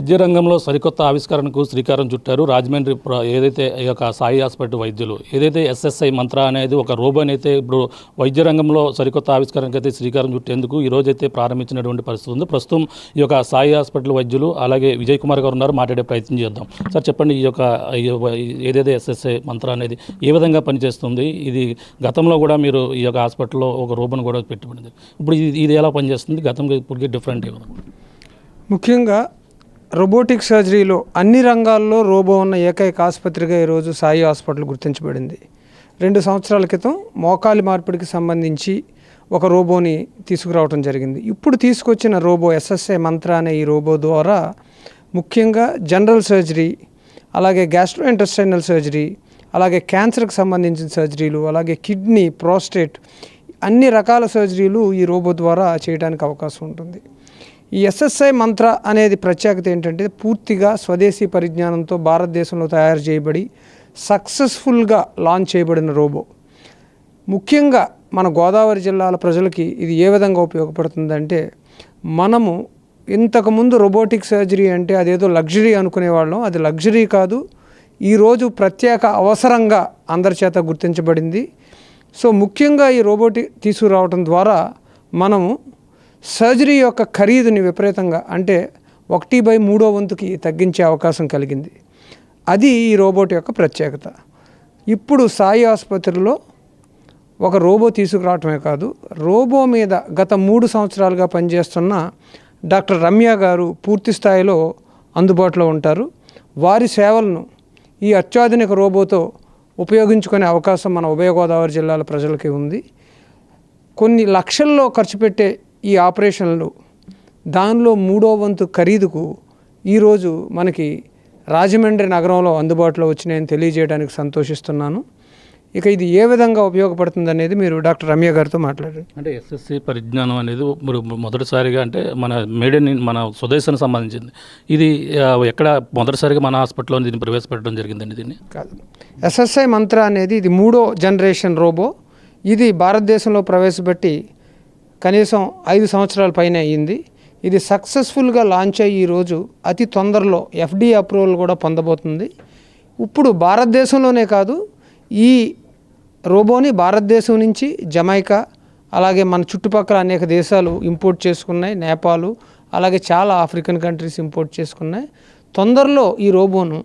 విద్యారంగంలో సరికొత్త ఆవిష్కరణకు శ్రీకారం చుట్టారు రాజమండ్రి ఏదైతే ఈ యొక్క సాయి హాస్పిటల్ వైద్యులు ఏదైతే ఎస్ఎస్ఐ మంత్ర అనేది ఒక రోబోని అయితే ఇప్పుడు వైద్య రంగంలో సరికొత్త ఆవిష్కరణకు అయితే శ్రీకారం చుట్టేందుకు ఈరోజైతే ప్రారంభించినటువంటి పరిస్థితి ఉంది. ప్రస్తుతం ఈ యొక్క సాయి హాస్పిటల్ వైద్యులు అలాగే విజయ్ కుమార్ గారు ఉన్నారు. మాట్లాడే ప్రయత్నం చేద్దాం. సార్ చెప్పండి ఈ యొక్క ఏదైతే ఎస్ఎస్ఐ మంత్ర అనేది ఏ విధంగా పనిచేస్తుంది? ఇది గతంలో కూడా మీరు ఈ యొక్క హాస్పిటల్లో ఒక రోబోని కూడా పెట్టుకుంది ఇప్పుడు ఇది ఇది ఎలా పనిచేస్తుంది? గతం ఇప్పటికీ డిఫరెంట్ ముఖ్యంగా రోబోటిక్ సర్జరీలో అన్ని రంగాల్లో రోబో ఉన్న ఏకైక ఆసుపత్రిగా ఈరోజు సాయి హాస్పిటల్ గుర్తించబడింది. రెండు సంవత్సరాల క్రితం మోకాలి మార్పిడికి సంబంధించి ఒక రోబోని తీసుకురావడం జరిగింది. ఇప్పుడు తీసుకొచ్చిన రోబో ఎస్ఎస్ఏ మంత్ర అనే ఈ రోబో ద్వారా ముఖ్యంగా జనరల్ సర్జరీ అలాగే గ్యాస్ట్రో ఇంటెస్టైనల్ సర్జరీ అలాగే క్యాన్సర్కి సంబంధించిన సర్జరీలు అలాగే కిడ్నీ ప్రోస్టేట్ అన్ని రకాల సర్జరీలు ఈ రోబో ద్వారా చేయడానికి అవకాశం ఉంటుంది. ఈ ఎస్ఎస్ఐ మంత్ర అనేది ప్రత్యేకత ఏంటంటే పూర్తిగా స్వదేశీ పరిజ్ఞానంతో భారతదేశంలో తయారు చేయబడి సక్సెస్ఫుల్గా లాంచ్ చేయబడిన రోబో. ముఖ్యంగా మన గోదావరి జిల్లాల ప్రజలకి ఇది ఏ విధంగా ఉపయోగపడుతుందంటే మనము ఇంతకుముందు రోబోటిక్ సర్జరీ అంటే అదేదో లగ్జరీ అనుకునేవాళ్ళం అది లగ్జరీ కాదు. ఈరోజు ప్రత్యేక అవసరంగా అందరి చేత గుర్తించబడింది. సో ముఖ్యంగా ఈ రోబోటిక్ తీసుకురావడం ద్వారా మనము సర్జరీ యొక్క ఖరీదుని విపరీతంగా అంటే ఒకటి బై మూడో వంతుకి తగ్గించే అవకాశం కలిగింది. అది ఈ రోబోట్ యొక్క ప్రత్యేకత. ఇప్పుడు సాయి ఆసుపత్రిలో ఒక రోబో తీసుకురావటమే కాదు రోబో మీద గత మూడు సంవత్సరాలుగా పనిచేస్తున్న డాక్టర్ రమ్య గారు పూర్తి స్థాయిలో అందుబాటులో ఉంటారు. వారి సేవలను ఈ అత్యాధునిక రోబోతో ఉపయోగించుకునే అవకాశం మన ఉభయ గోదావరి జిల్లాల ప్రజలకి ఉంది. కొన్ని లక్షల్లో ఖర్చు పెట్టే ఈ ఆపరేషన్లు. దానిలో మూడో వంతు ఖరీదుకు ఈరోజు మనకి రాజమండ్రి నగరంలో అందుబాటులో వచ్చినాయని తెలియజేయడానికి సంతోషిస్తున్నాను. ఇక ఇది ఏ విధంగా ఉపయోగపడుతుంది అనేది మీరు డాక్టర్ రమ్య గారితో మాట్లాడారు అంటే ఎస్ఎస్సి పరిజ్ఞానం అనేది మొదటిసారిగా అంటే మన మేడ్ ఇన్ మన స్వదేశానికి సంబంధించింది. ఇది ఎక్కడ మొదటిసారిగా మన హాస్పిటల్లో దీన్ని ప్రవేశపెట్టడం జరిగిందండి దీన్ని? కాదు. ఎస్ఎస్ఐ మంత్ర అనేది ఇది మూడో జనరేషన్ రోబో. ఇది భారతదేశంలో ప్రవేశపెట్టి కనీసం ఐదు సంవత్సరాల పైన అయ్యింది. ఇది సక్సెస్ఫుల్గా లాంచ్ అయ్యి ఈరోజు అతి తొందరలో ఎఫ్డీ అప్రూవల్ కూడా పొందబోతుంది. ఇప్పుడు భారతదేశంలోనే కాదు ఈ రోబోని భారతదేశం నుంచి జమైకా అలాగే మన చుట్టుపక్కల అనేక దేశాలు ఇంపోర్ట్ చేసుకున్నాయి. నేపాలు అలాగే చాలా ఆఫ్రికన్ కంట్రీస్ ఇంపోర్ట్ చేసుకున్నాయి. తొందరలో ఈ రోబోను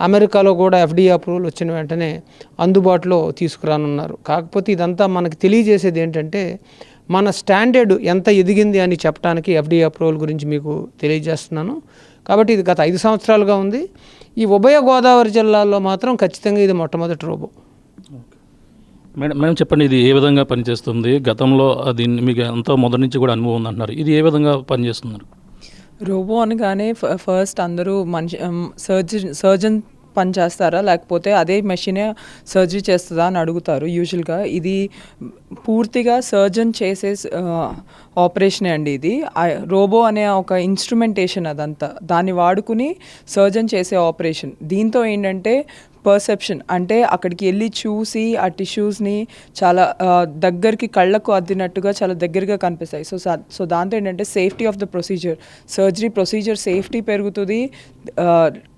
అమెరికాలో కూడా ఎఫ్డీ అప్రూవల్ వచ్చిన వెంటనే అందుబాటులో తీసుకురానున్నారు. కాకపోతే ఇదంతా మనకు తెలియజేసేది ఏంటంటే మన స్టాండర్డ్ ఎంత ఎదిగింది అని చెప్పడానికి ఎఫ్డీ అప్రూవల్ గురించి మీకు తెలియజేస్తున్నాను. కాబట్టి ఇది గత ఐదు సంవత్సరాలుగా ఉంది. ఈ ఉభయ గోదావరి జిల్లాల్లో మాత్రం ఖచ్చితంగా ఇది మొట్టమొదటి రోబో. మేడం మేడం చెప్పండి ఇది ఏ విధంగా పనిచేస్తుంది? గతంలో దీన్ని మీకు ఎంతో మొదటి నుంచి కూడా అనుభవం ఉంది అంటున్నారు ఇది ఏ విధంగా పనిచేస్తున్నారు? రోబో అనగానే ఫస్ట్ అందరూ మనిషి సర్జన్ సర్జన్ పని చేస్తారా లేకపోతే అదే మెషినే సర్జరీ చేస్తుందా అని అడుగుతారు యూజువల్గా. ఇది పూర్తిగా సర్జన్ చేసే ఆపరేషనే అండి ఇది. రోబో అనే ఒక ఇన్స్ట్రుమెంటేషన్ అదంతా. దాన్ని వాడుకుని సర్జన్ చేసే ఆపరేషన్. దీంతో ఏంటంటే పర్సెప్షన్ అంటే అక్కడికి వెళ్ళి చూసి ఆ టిష్యూస్ని చాలా దగ్గరికి కళ్ళకు అద్దినట్టుగా చాలా దగ్గరగా కనిపిస్తాయి. సో సో దాంతో ఏంటంటే safety of the procedure surgery procedure safety పెరుగుతుంది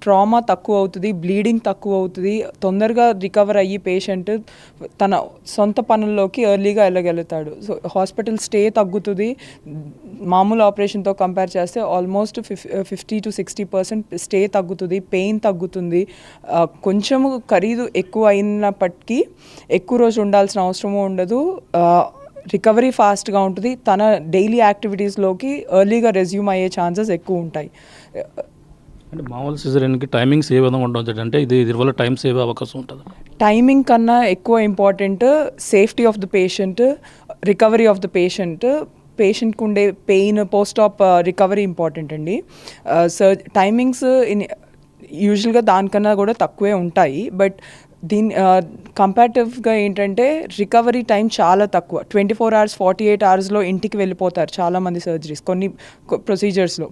ట్రామా తక్కువ అవుతుంది బ్లీడింగ్ తక్కువ అవుతుంది. తొందరగా రికవర్ అయ్యి పేషెంట్ తన సొంత పనుల్లోకి ఎర్లీగా వెళ్ళగలుగుతాడు. సో హాస్పిటల్ స్టే తగ్గుతుంది. మామూలు ఆపరేషన్తో కంపేర్ చేస్తే almost fif fifty to sixty percent stay తగ్గుతుంది పెయిన్ తగ్గుతుంది. కొంచెం కొంచెం ఖరీదు ఎక్కువ అయినప్పటికీ ఎక్కువ రోజు ఉండాల్సిన అవసరము ఉండదు. రికవరీ ఫాస్ట్గా ఉంటుంది. తన డైలీ యాక్టివిటీస్లోకి ఎర్లీగా రెజ్యూమ్ అయ్యే ఛాన్సెస్ ఎక్కువ ఉంటాయి. అంటే మామూలు సిజరీన్కి టైమింగ్స్ ఏ విధంగా అంటే ఇది దీని వల్ల టైం సేవ్ అవకాశం ఉంటుంది? టైమింగ్ కన్నా ఎక్కువ important safety of the patient recovery of the patient. పేషెంట్కి ఉండే pain post op recovery important అండి. సర్ టైమింగ్స్ ఇన్ యూజువల్గా దానికన్నా కూడా తక్కువే ఉంటాయి. బట్ దీని కంపారిటివ్గా ఏంటంటే రికవరీ టైం చాలా తక్కువ. Twenty four hours forty eight అవర్స్లో ఇంటికి వెళ్ళిపోతారు చాలామంది సర్జరీస్ కొన్ని ప్రొసీజర్స్లో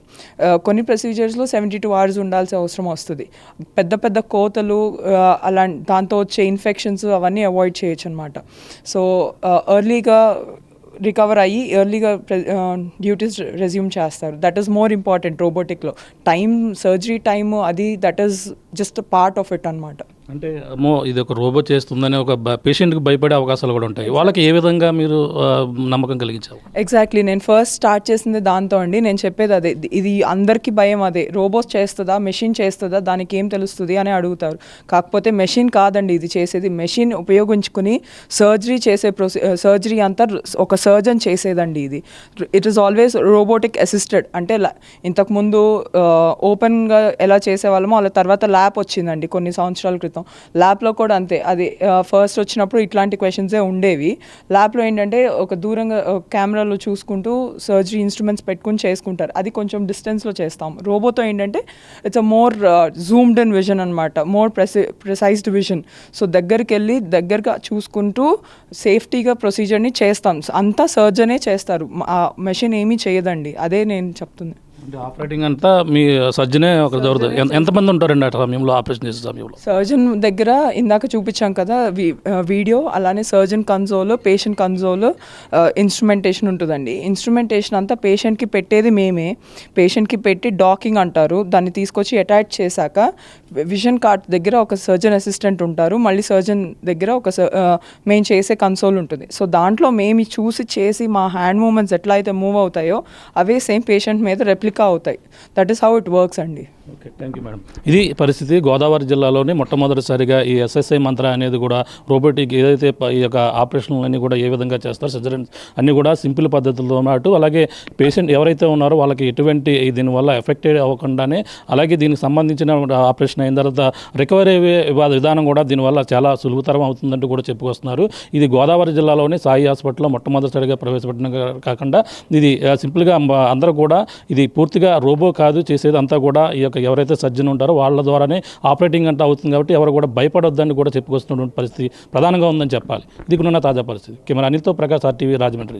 కొన్ని ప్రొసీజర్స్లో సెవెంటీ టూ అవర్స్ ఉండాల్సిన అవసరం వస్తుంది. పెద్ద పెద్ద కోతలు అలా దాంతో వచ్చే ఇన్ఫెక్షన్స్ అవన్నీ అవాయిడ్ చేయొచ్చు అనమాట సో ఎర్లీగా రికవర్ అయ్యి ఎర్లీగా డ్యూటీస్ రెజ్యూమ్ చేస్తారు. దట్ ఈస్ మోర్ ఇంపార్టెంట్ రోబోటిక్లో టైం సర్జరీ టైము అది that is just part of it అనమాట అంటే అమ్మో ఇది ఒక రోబో చేస్తుందని ఒక పేషెంట్కి భయపడే అవకాశాలు కూడా ఉంటాయి. వాళ్ళకి ఏ విధంగా మీరు నమ్మకం కలిగించారు ఎగ్జాక్ట్లీ నేను ఫస్ట్ స్టార్ట్ చేసింది దాంతో అండి. నేను చెప్పేది అదే. ఇది అందరికీ భయం అదే. రోబోట్ చేస్తుందా? మెషిన్ చేస్తుందా? దానికి ఏం తెలుస్తుంది అని అడుగుతారు. కాకపోతే మెషిన్ కాదండి. ఇది చేసేది మెషిన్ ఉపయోగించుకుని సర్జరీ చేసే ప్రొసీ సర్జరీ అంతా ఒక సర్జన్ చేసేదండి ఇది. It is always robotic assisted అంటే ఇంతకుముందు ఓపెన్గా ఎలా చేసేవాళ్ళమో అలా తర్వాత ల్యాబ్ వచ్చిందండి. కొన్ని సంవత్సరాల క్రితం. ల్యాబ్లో కూడా అంతే. అది ఫస్ట్ వచ్చినప్పుడు ఇట్లాంటి క్వశ్చన్సే ఉండేవి. ల్యాబ్లో ఏంటంటే ఒక దూరంగా కెమెరాలో చూసుకుంటూ సర్జరీ ఇన్స్ట్రుమెంట్స్ పెట్టుకుని చేసుకుంటారు. అది కొంచెం డిస్టెన్స్లో చేస్తాం. రోబోతో ఏంటంటే it's uh more zoomed in vision అనమాట more preci precised vision so దగ్గరికి వెళ్ళి దగ్గరగా చూసుకుంటూ సేఫ్టీగా ప్రొసీజర్ని చేస్తాం. అంతా సర్జనే చేస్తారు. ఆ మెషిన్ ఏమీ చేయదండి. అదే నేను చెప్తుంది. అంటే ఆపరేటింగ్ అంతా మీ సర్జనే ఒక జరుగుతుంది ఎంత- ఎంతమంది ఉంటారండి ఆ సమయంలో ఆపరేషన్ చేసే సమయంలో? సర్జన్ దగ్గర ఇందాక చూపించాం కదా వీడియో అలానే surgeon console patient console instrumentation ఉంటుందండి. ఇన్స్ట్రుమెంటేషన్ అంతా పేషెంట్కి పెట్టేది మేమే. పేషెంట్కి పెట్టి డాకింగ్ అంటారు. దాన్ని తీసుకొచ్చి అటాచ్ చేశాక విజన్ కార్డ్ దగ్గర ఒక సర్జన్ అసిస్టెంట్ ఉంటారు. మళ్ళీ సర్జన్ దగ్గర ఒక మేము చేసే కన్సోల్ ఉంటుంది. సో దాంట్లో మేము చూసి చేసి మా హ్యాండ్ మూమెంట్స్ ఎట్లా అయితే మూవ్ అవుతాయో అవే సేమ్ పేషెంట్ మీద రెప్లికా అవుతాయి. That is how it works అండి. ఓకే థ్యాంక్ యూ మేడం ఇది పరిస్థితి గోదావరి జిల్లాలోని మొట్టమొదటిసారిగా ఈ ఎస్ఎస్ఐ మంత్ర అనేది కూడా రోబోటిక్ ఏదైతే ఈ యొక్క ఆపరేషన్లన్నీ కూడా ఏ విధంగా చేస్తారు సర్జరీస్ అన్నీ కూడా సింపుల్ పద్ధతులతో పాటు అలాగే పేషెంట్ ఎవరైతే ఉన్నారో వాళ్ళకి ఎటువంటి దీనివల్ల ఎఫెక్టెడ్ అవ్వకుండానే అలాగే దీనికి సంబంధించిన ఆపరేషన్ అయిన తర్వాత రికవరీ విధానం కూడా దీనివల్ల చాలా సులువుతరం అవుతుందంటూ కూడా చెప్పుకొస్తున్నారు. ఇది గోదావరి జిల్లాలోనే సాయి హాస్పిటల్లో మొట్టమొదటిసారిగా ప్రవేశపెట్టిన కాకుండా ఇది సింపుల్గా అందరూ కూడా ఇది పూర్తిగా రోబో కాదు చేసేది అంతా కూడా ఈ యొక్క ఎవరైతే సర్జన్ ఉంటారో వాళ్ళ ద్వారానే ఆపరేటింగ్ అంటే అవుతుంది కాబట్టి ఎవరు కూడా భయపడొద్దని కూడా చెప్పుకొస్తున్నటువంటి పరిస్థితి ప్రధానంగా ఉందని చెప్పాలి. ఇది కూడా తాజా పరిస్థితి. కెమెరా అనిల్తో ప్రకాష్ ఆర్టీవీ రాజమండ్రి.